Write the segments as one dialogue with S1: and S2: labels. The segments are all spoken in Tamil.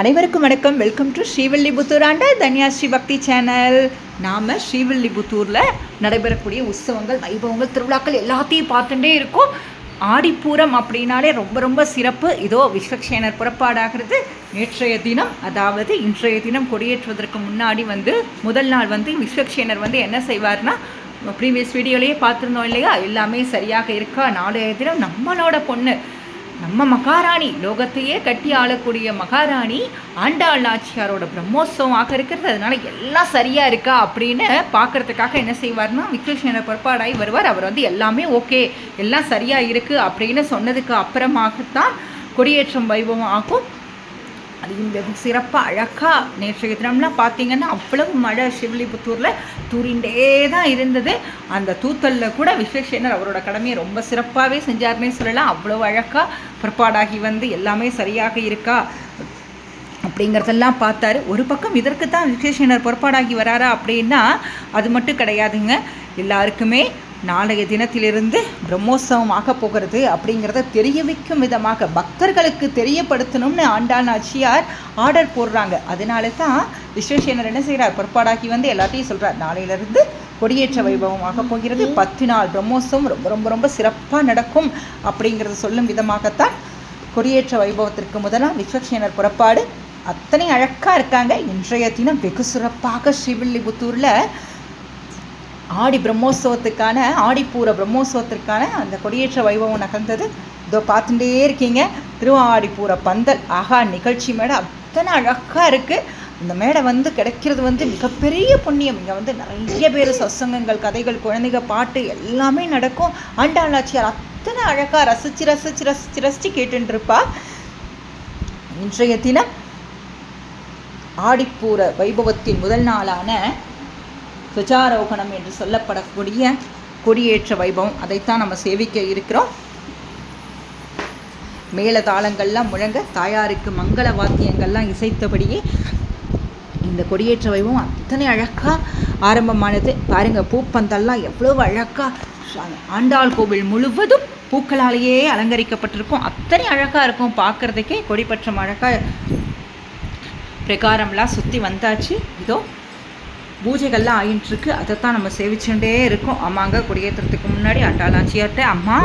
S1: அனைவருக்கும் வணக்கம். வெல்கம் டு ஸ்ரீவில்லிபுத்தூர் ஆண்ட தன்யா ஸ்ரீ பக்தி சேனல் நாம் ஸ்ரீவில்லிபுத்தூரில் நடைபெறக்கூடிய உற்சவங்கள் வைபவங்கள் திருவிழாக்கள் எல்லாத்தையும் பார்த்துட்டே இருக்கோம். ஆடிப்பூரம் அப்படின்னாலே ரொம்ப ரொம்ப சிறப்பு. இதோ விஸ்வக்ஷேனர் புறப்பாடாகிறது. நேற்றைய தினம் அதாவது இன்றைய தினம் கொடியேற்றுவதற்கு முன்னாடி வந்து முதல் நாள் வந்து விஸ்வக்ஷேனர் வந்து என்ன செய்வார்னா ப்ரீவியஸ் வீடியோலேயே பார்த்துருந்தோம் இல்லையா? எல்லாமே சரியாக இருக்கா? நாளைய தினம் நம்மளோட பொண்ணு நம்ம மகாராணி. லோகத்தையே கட்டி ஆளக்கூடிய மகாராணி ஆண்டாள் நாச்சியாரோட பிரம்மோத்சவமாக இருக்கிறது. அதனால எல்லாம் சரியா இருக்கா அப்படின்னு பார்க்கறதுக்காக என்ன செய்வார்னா விக்ரேஷனை பொறுப்பாடாகி வருவார். அவர் வந்து எல்லாமே ஓகே எல்லாம் சரியா இருக்கு அப்படின்னு சொன்னதுக்கு அப்புறமாகத்தான் கொடியேற்றம் வைபவம் ஆகும். அதையும் வெகு சிறப்பாக அழகாக நேற்றைய தினம்லாம் பார்த்தீங்கன்னா அவ்வளவு மழை சிவலிபுத்தூரில் தூரிண்டே தான் இருந்தது. அந்த தூத்தலில் கூட விஸ்வேஷனர் அவரோட கடமையை ரொம்ப சிறப்பாகவே செஞ்சார்னே சொல்லலாம். அவ்வளோ அழகாக பிற்பாடாகி வந்து எல்லாமே சரியாக இருக்கா அப்படிங்கிறதெல்லாம் பார்த்தாரு. ஒரு பக்கம் இதற்கு தான் விஸ்வேஷனர் பொறுப்பாடாகி வராரா அப்படின்னா அது மட்டும் கிடையாதுங்க. எல்லாருக்குமே நாளைய தினத்திலிருந்து பிரம்மோற்சவம் ஆக போகிறது அப்படிங்கிறத தெரிய வைக்கும் விதமாக பக்தர்களுக்கு தெரியப்படுத்தணும்னு ஆண்டாள் நாச்சியார் ஆர்டர் போடுறாங்க. அதனால தான் விஸ்வேஸ்வரர் என்ன செய்கிறார் புறப்பாடாகி வந்து எல்லாத்தையும் சொல்கிறார் நாளையிலிருந்து கொடியேற்ற வைபவமாக போகிறது. பத்து நாள் பிரம்மோற்சவம் ரொம்ப ரொம்ப ரொம்ப சிறப்பாக நடக்கும் அப்படிங்கிறத சொல்லும் விதமாகத்தான் கொடியேற்ற வைபவத்திற்கு முதலாம் விஸ்வக்சேனர் புறப்பாடு. அத்தனை அழகாக இருக்காங்க. இன்றைய தினம் வெகு சிறப்பாக ஸ்ரீவில்லிபுத்தூரில் ஆடி பிரம்மோற்சவத்துக்கான ஆடிப்பூர பிரம்மோற்சவத்திற்கான அந்த கொடியேற்ற வைபவம் நகர்ந்தது இதோ பார்த்துட்டே இருக்கீங்க. திருவாடிப்பூர பந்தல். ஆகா நிகழ்ச்சி மேடை அத்தனை அழகாக இருக்குது இந்த மேடை வந்து கிடைக்கிறது வந்து மிகப்பெரிய புண்ணியம். இங்கே வந்து நிறைய பேர் சசங்கங்கள் கதைகள் குழந்தைங்க பாட்டு எல்லாமே நடக்கும். ஆண்டாளாச்சியார் அத்தனை அழகாக ரசித்து ரசித்து ரசித்து ரசித்து கேட்டுருப்பா இன்றைய தினம் ஆடிப்பூர வைபவத்தின் முதல் நாளான துஜாரோகணம் என்று சொல்லப்படக்கூடிய கொடியேற்ற வைபவம். அதைத்தான் நம்ம சேவிக்க இருக்கிறோம். மேளதாளங்கள்லாம் முழங்க தாயாருக்கு மங்கள வாத்தியங்கள்லாம் இசைத்தபடியே இந்த கொடியேற்ற வைபவம் அத்தனை அழகாக ஆரம்பமானது. பாருங்க பூப்பந்தல்லாம் எவ்வளவு அழகாக ஆண்டாள் கோவில் முழுவதும் பூக்களாலேயே அலங்கரிக்கப்பட்டிருக்கும். அத்தனை அழகாக இருக்கும் பார்க்குறதுக்கே கொடிப்பற்றம் அழகாக பிரகாரம்லாம் சுற்றி வந்தாச்சு. இதோ பூஜைகள்லாம் ஆகிட்டுருக்கு அதைத்தான் நம்ம சேவிச்சுட்டே இருக்கோம். அம்மாங்க குடியேற்றத்துக்கு முன்னாடி அட்டாளாச்சியார்ட்ட அம்மா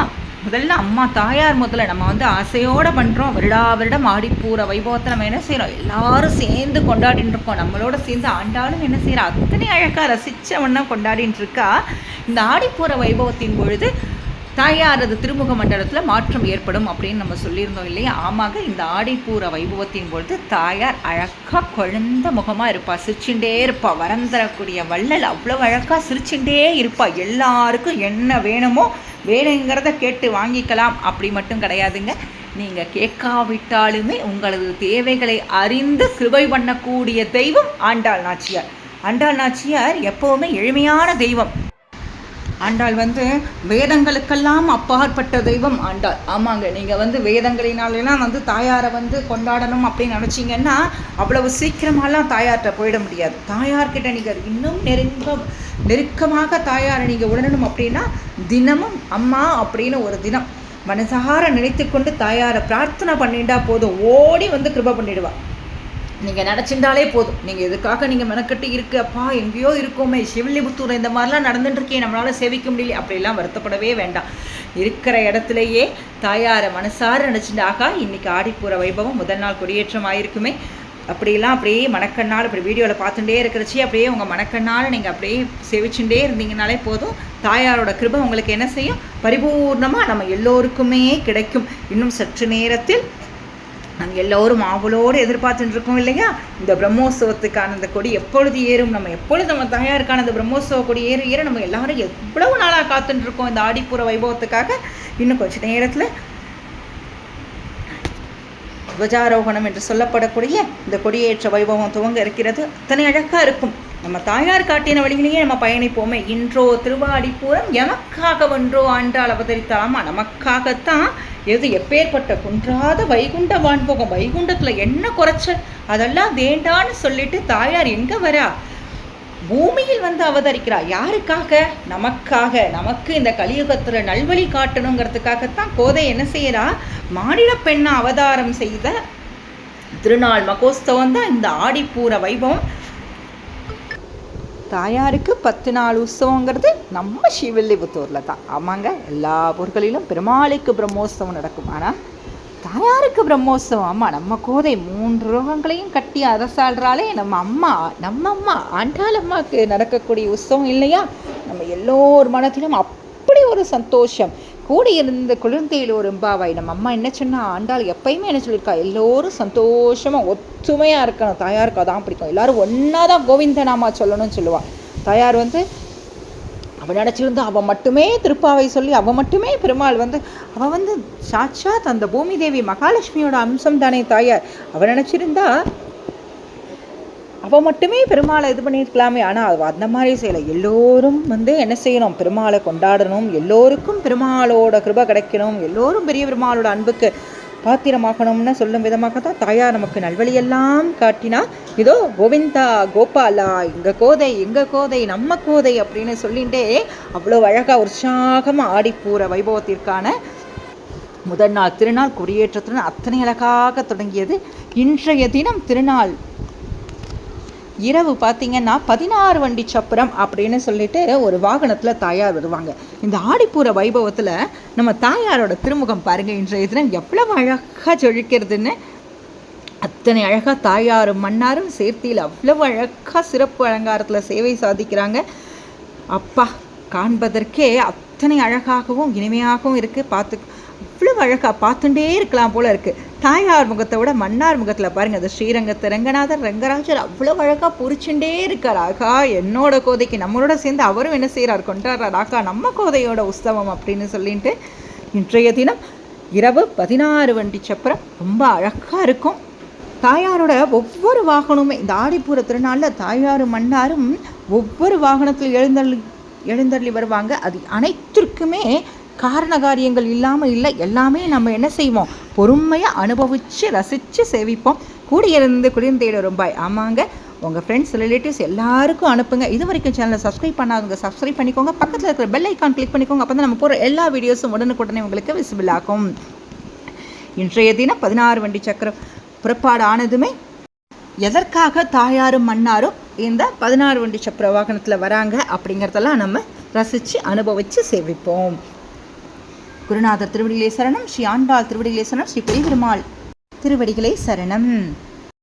S1: முதல்ல அம்மா தாயார் முதல்ல. நம்ம வந்து ஆசையோடு பண்ணுறோம் வருடா வருடம் ஆடிப்பூர வைபவத்தை நம்ம என்ன செய்கிறோம் எல்லாரும் சேர்ந்து கொண்டாடின்னு இருக்கோம் நம்மளோட சேர்ந்து ஆண்டாலும் என்ன செய்கிறோம் அத்தனை அழகாக ரசித்த வண்ணம் கொண்டாடின்னு இருக்கா இந்த ஆடிப்பூர வைபவத்தின் பொழுது தாயாரது திருமுக மண்டலத்தில் மாற்றம் ஏற்படும் அப்படின்னு நம்ம சொல்லியிருந்தோம் இல்லையா? ஆமாங்க இந்த ஆடிப்பூர வைபவத்தின் பொழுது தாயார் அழகாக குழந்த முகமாக இருப்பா. சிரிச்சுட்டே இருப்பாள் வரம் தரக்கூடிய வள்ளல் அவ்வளோ அழகாக சிரிச்சுட்டே இருப்பாள் எல்லாருக்கும் என்ன வேணுமோ வேணுங்கிறத கேட்டு வாங்கிக்கலாம். அப்படி மட்டும் கிடையாதுங்க. நீங்கள் கேட்காவிட்டாலுமே உங்களது தேவைகளை அறிந்து கிருபை பண்ணக்கூடிய தெய்வம் ஆண்டாள் நாச்சியார். ஆண்டாள் நாச்சியார் எப்போவுமே எளிமையான தெய்வம். ஆண்டாள் வந்து வேதங்களுக்கெல்லாம் அப்பாற்பட்ட தெய்வம் ஆண்டாள். ஆமாங்க நீங்கள் வந்து வேதங்களினாலெல்லாம் வந்து தாயாரை வந்து கொண்டாடணும் அப்படின்னு நினச்சிங்கன்னா அவ்வளவு சீக்கிரமாலாம் தாயார்கிட்ட போயிட முடியாது. தாயார்கிட்ட நீங்கள் இன்னும் நெருங்க நெருக்கமாக தாயாரை நீங்கள் உணரணும் அப்படின்னா தினமும் அம்மா அப்படின்னு ஒரு தினம் மனசார நினைத்து கொண்டு தாயாரை பிரார்த்தனை பண்ணிட்டா போதும். ஓடி வந்து கிருப பண்ணிடுவாள் நீங்கள் நினச்சிருந்தாலே போதும். நீங்கள் எதுக்காக நீங்கள் மெனக்கட்டு இருக்கு? அப்பா எங்கேயோ இருக்கோமே. சிவலிபுத்தூர் இந்த மாதிரிலாம் நடந்துட்டுருக்கே நம்மளால் சேவிக்க முடியல. அப்படிலாம் வருத்தப்படவே வேண்டாம். இருக்கிற இடத்துலையே தாயாரை மனசார நினச்சிட்டாக்கா இன்றைக்கி ஆடிப்பூர வைபவம் முதல் நாள் கொடியேற்றம் ஆயிருக்குமே அப்படிலாம் அப்படியே மணக்கண்ணால் இப்படி வீடியோவில் பார்த்துட்டே இருக்கிறச்சி. அப்படியே உங்கள் மணக்கண்ணால் நீங்கள் அப்படியே சேவிச்சுட்டே இருந்தீங்கனாலே போதும். தாயாரோட கிருபை உங்களுக்கு என்ன செய்யும்? பரிபூர்ணமாக நம்ம எல்லோருக்குமே கிடைக்கும். இன்னும் சற்று நேரத்தில் நாங்கள் எல்லோரும் ஆவலோடு எதிர்பார்த்துட்டு இருக்கோம் இல்லையா? இந்த பிரம்மோத்சவத்துக்கான இந்த கொடி எப்பொழுது ஏறும்? நம்ம எப்பொழுது நம்ம தயாருக்கான அந்த பிரம்மோத்சவ கொடி ஏற ஏற நம்ம எல்லாரும் எவ்வளவு நாளாக காத்துட்டு இருக்கோம் இந்த ஆடிப்புற வைபவத்துக்காக? இன்னும் கொஞ்ச நேரத்தில் துவஜாரோகணம் என்று சொல்லப்படக்கூடிய இந்த கொடியேற்ற வைபவம் துவங்க இருக்கிறது. அத்தனை அழகாக இருக்கும். நம்ம தாயார் காட்டின வழியிலேயே நம்ம பயணிப்போமே. இன்றோ திருவாடிப்பூரம் எமக்காக ஒன்றோ ஆண்டால் அவதரித்தாலாமா? நமக்காகத்தான். எது எப்பேற்பட்ட குன்றாத வைகுண்ட வான்போகம்? வைகுண்டத்தில் என்ன குறைச்சல்? அதெல்லாம் வேண்டான்னு சொல்லிட்டு தாயார் எங்கே வரா? பூமியில் வந்து அவதரிக்கிறா. யாருக்காக? நமக்காக. நமக்கு இந்த கலியுகத்தில் நல்வழி காட்டணுங்கிறதுக்காகத்தான் கோதை என்ன செய்கிறா மாநில பெண்ணை அவதாரம் செய்த திருநாள் மகோத்சவம் தான் இந்த ஆடிப்பூர வைபவம். தாயாருக்கு பத்து நாள் உற்சவங்கிறது நம்ம ஸ்ரீவில்லிபுத்தூரில் தான். ஆமாங்க எல்லா ஊர்களிலும் பெருமாளுக்கு பிரம்மோற்சவம் நடக்கும். ஆனால் தாயாருக்கு பிரம்மோற்சவம் அம்மா நம்ம கோதை மூன்று ரோகங்களையும் கட்டி அரசாள்றாலே நம்ம அம்மா நம்ம அம்மா ஆண்டாள் அம்மாவுக்கு நடக்கக்கூடிய உற்சவம் இல்லையா? நம்ம எல்லோர் மனத்திலும் அப்படி ஒரு சந்தோஷம். கூடி இருந்த ஒரு எம்பாவாய் நம்ம அம்மா என்ன சொன்னால் ஆண்டாள் எப்பயுமே என்ன சொல்லியிருக்கா? எல்லோரும் சந்தோஷமாக ஒத்துமையாக இருக்கணும். தாயாருக்கு அதான் பிடிக்கும். எல்லாரும் ஒன்றா தான் கோவிந்தநாமா சொல்லணும்னு சொல்லுவாள் தாயார் வந்து அவள் நினச்சிருந்து அவள் மட்டுமே திருப்பாவை சொல்லி அவள் மட்டுமே பெருமாள் வந்து அவள் வந்து சாட்சாத் அந்த பூமி தேவி மகாலட்சுமியோட அம்சம் தானே தாயார். அவள் நினச்சிருந்தா அவள் மட்டுமே பெருமாளை இது பண்ணியிருக்கலாமே. ஆனால் அவள் அந்த மாதிரி செய்யலை. எல்லோரும் வந்து என்ன செய்யணும்? பெருமாளை கொண்டாடணும். எல்லோருக்கும் பெருமாளோட கிருபை கிடைக்கணும். எல்லோரும் பெரிய பெருமாளோட அன்புக்கு பாத்திரமாகணும்னு சொல்லும் விதமாக தான் தாயார் நமக்கு நல்வழியெல்லாம் காட்டினா இதோ கோவிந்தா கோபாலா எங்கள் கோதை எங்கள் கோதை நம்ம கோதை அப்படின்னு சொல்லிகிட்டே அவ்வளோ அழகாக உற்சாகமாக ஆடிப்பூர வைபவத்திற்கான முதல் நாள் திருநாள் கொடியேற்றத்துடன் அத்தனை அழகாக தொடங்கியது. இன்றைய தினம் திருநாள் இரவு பார்த்தீங்கன்னா பதினாறு வண்டி சப்பரம் அப்படின்னு சொல்லிட்டு ஒரு வாகனத்தில் தாயார் வருவாங்க. இந்த ஆடிப்பூர வைபவத்தில் நம்ம தாயாரோட திருமுகம் பாருங்கள் இன்றைய தினம் எவ்வளவு அழகாக ஜொழிக்கிறதுன்னு அத்தனை அழகாக தாயாரும் மன்னாரும் சேர்த்தியில் அவ்வளவு அழகாக சிறப்பு அலங்காரத்தில் சேவை சாதிக்கிறாங்க. அப்பா காண்பதற்கே அத்தனை அழகாகவும் இனிமையாகவும் இருக்குது பார்த்து அவ்வளோ அழகாக பார்த்துட்டே இருக்கலாம் போல் இருக்குது தாயார் முகத்தை விட மன்னார் முகத்தில் பாருங்கள் அது ஸ்ரீரங்கத்து ரங்கநாதர் ரங்கராஜர் அவ்வளோ அழகாக புரிச்சுட்டே இருக்கார். ஆகா என்னோட கோதைக்கு நம்மளோட சேர்ந்து அவரும் என்ன செய்கிறார் கொண்டாடுறார் ஆகா நம்ம கோதையோட உற்சவம் அப்படின்னு சொல்லிட்டு இன்றைய தினம் இரவு பதினாறு வண்டி சப்பரம் ரொம்ப அழகாக இருக்கும். தாயாரோட ஒவ்வொரு வாகனமுமே இந்த ஆடிப்பூர திருநாளில் தாயாரும் மன்னாரும் ஒவ்வொரு வாகனத்தில் எழுந்தள்ளி எழுந்தள்ளி வருவாங்க. அது அனைத்திற்குமே காரண காரியங்கள் இல்லாமல் இல்லை. எல்லாமே நம்ம என்ன செய்வோம்? பொறுமையாக அனுபவித்து ரசித்து சேவிப்போம். கூடியிருந்து குளிர்ந்தேட ரூபாய் ஆமாங்க. உங்கள் ஃப்ரெண்ட்ஸ் ரிலேட்டிவ்ஸ் எல்லாருக்கும் அனுப்புங்க. இது வரைக்கும் சேனலை சப்ஸ்கிரைப் பண்ணாதவங்க சப்ஸ்கிரைப் பண்ணிக்கோங்க. பக்கத்தில் இருக்கிற பெல் ஐக்கான் கிளிக் பண்ணிக்கோங்க. அப்போ தான் நம்ம போகிற எல்லா வீடியோஸும் உடனுக்குடனே உங்களுக்கு விசிபிள் ஆகும். இன்றைய தினம் பதினாறு வண்டி சக்கரம் புறப்பாடு ஆனதுமே எதற்காக தாயாரும் மன்னாரும் இந்த பதினாறு வண்டி சக்கர வாகனத்தில் வராங்க அப்படிங்கிறதெல்லாம் நம்ம ரசித்து அனுபவித்து சேவிப்போம். குருநாதர் திருவடிகளே சரணம் ஸ்ரீ ஆண்டாள் திருவடிகளே சரணம் ஸ்ரீ பெரிய பெருமாள் திருவடிகளே சரணம்.